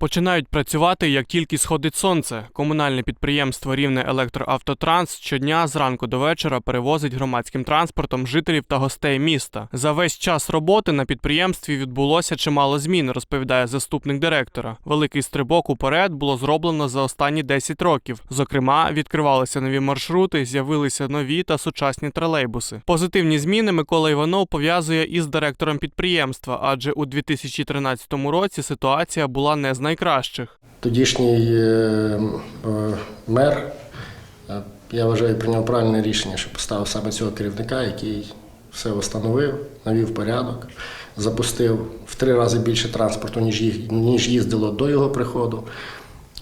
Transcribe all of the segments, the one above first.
Починають працювати, як тільки сходить сонце. Комунальне підприємство Рівне Електроавтотранс щодня зранку до вечора перевозить громадським транспортом жителів та гостей міста. За весь час роботи на підприємстві відбулося чимало змін, розповідає заступник директора. Великий стрибок уперед було зроблено за останні 10 років. Зокрема, відкривалися нові маршрути, з'явилися нові та сучасні тролейбуси. Позитивні зміни Микола Іванов пов'язує із директором підприємства, адже у 2013 році ситуація була не з найкращих. Тодішній е, е, мер, е, я вважаю, прийняв правильне рішення, що поставив саме цього керівника, який все встановив, навів порядок, запустив в три рази більше транспорту, ніж, їздило до його приходу.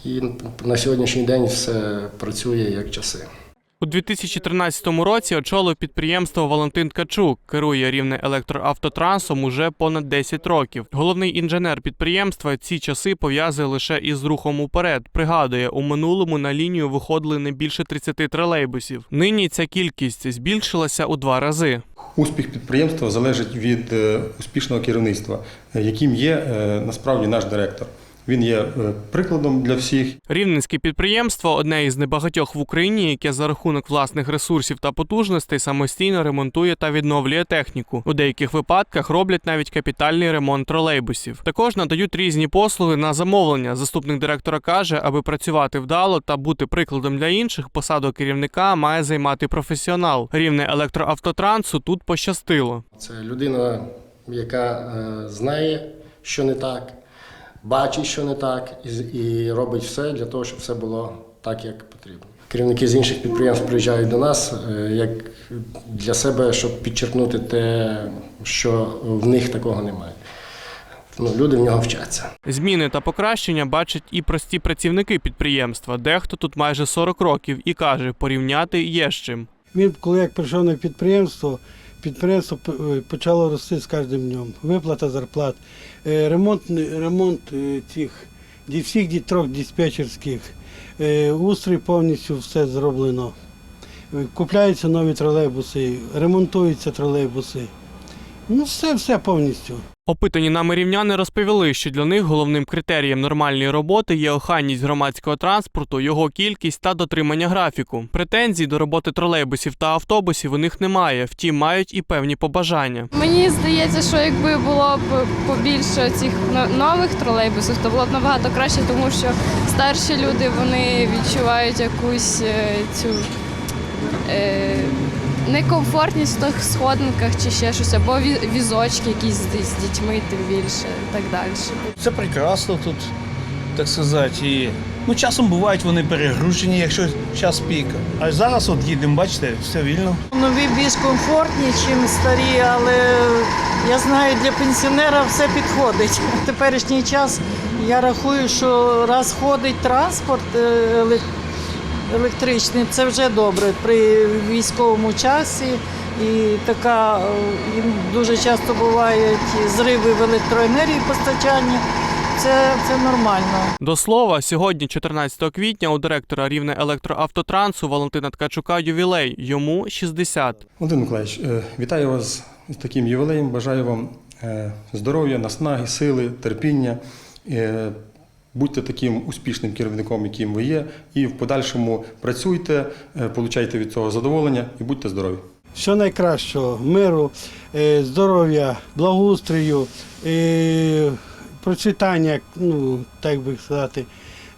І на сьогоднішній день все працює як часи. У 2013 році очолив підприємство Валентин Качук, керує рівне електроавтотрансом уже понад 10 років. Головний інженер підприємства ці часи пов'язує лише із рухом уперед. Пригадує, у минулому на лінію виходили не більше 30 тролейбусів. Нині ця кількість збільшилася у два рази. Успіх підприємства залежить від е, успішного керівництва, е, яким є е, насправді наш директор. Він є е, прикладом для всіх. Рівненське підприємство одне із небагатьох в Україні, яке за рахунок власних ресурсів та потужностей самостійно ремонтує та відновлює техніку. У деяких випадках роблять навіть капітальний ремонт тролейбусів. Також надають різні послуги на замовлення. Заступник директора каже, аби працювати вдало та бути прикладом для інших, посаду керівника має займати професіонал. Рівне електроавтотрансу тут пощастило. Це людина, яка е, знає, що не так, бачить, що не так, і, з- і робить все для того, щоб все було так, як потрібно. Керівники з інших підприємств приїжджають до нас е, як для себе, щоб підчеркнути те, що в них такого немає. Ну, люди в нього вчаться. Зміни та покращення бачать і прості працівники підприємства. Дехто тут майже 40 років і каже, порівняти є з чим. Він, коли як прийшов на підприємство, підприємство е, почало рости з кожним днем. Виплата зарплат, е, ремонт, ремонт е, цих всіх трьох диспетчерських, устрій повністю все зроблено. Купляються нові тролейбуси, ремонтуються тролейбуси. Ну, все, все повністю. Опитані нами рівняни розповіли, що для них головним критерієм нормальної роботи є охайність громадського транспорту, його кількість та дотримання графіку. Претензій до роботи тролейбусів та автобусів у них немає, втім мають і певні побажання. Мені здається, що якби було б побільше цих нових тролейбусів, то було б набагато краще, тому що старші люди вони відчувають якусь е, цю е, некомфортність в тих сходинках чи ще щось, або візочки якісь з, дітьми, тим більше, і так далі. Це прекрасно тут, так сказати. І, ну, часом бувають вони перегружені, якщо час пік. А зараз от їдемо, бачите, все вільно. Нові більш комфортні, ніж старі, але я знаю, для пенсіонера все підходить. В теперішній час я рахую, що раз ходить транспорт е, електричний, це вже добре при військовому часі. І така е, їм дуже часто бувають зриви в електроенергії постачання. Це, це нормально. До слова, сьогодні, 14 квітня, у директора рівне електроавтотрансу Валентина Ткачука ювілей. Йому 60. Володимир Миколаївич, е, вітаю вас з таким ювілеєм. Бажаю вам е, здоров'я, наснаги, сили, терпіння. Будьте таким успішним керівником, яким ви є, і в подальшому працюйте, е, получайте від цього задоволення і будьте здорові. Все найкращого, миру, е, здоров'я, благоустрою, е, процвітання, ну, так би сказати.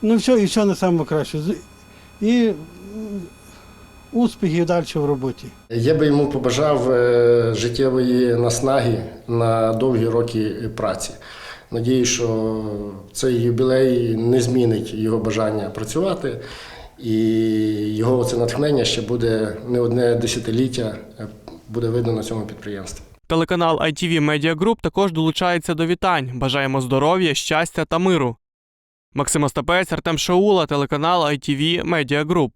Ну, все, і все на саме краще. З- І успіхів далі в роботі. Я би йому побажав життєвої наснаги на довгі роки праці. Надію, що цей юбілей не змінить його бажання працювати, і його це натхнення ще буде не одне десятиліття, буде видно на цьому підприємстві. Телеканал ITV Media Group також долучається до вітань. Бажаємо здоров'я, щастя та миру. Максим Остапець, Артем Шаула, телеканал ITV Media Group.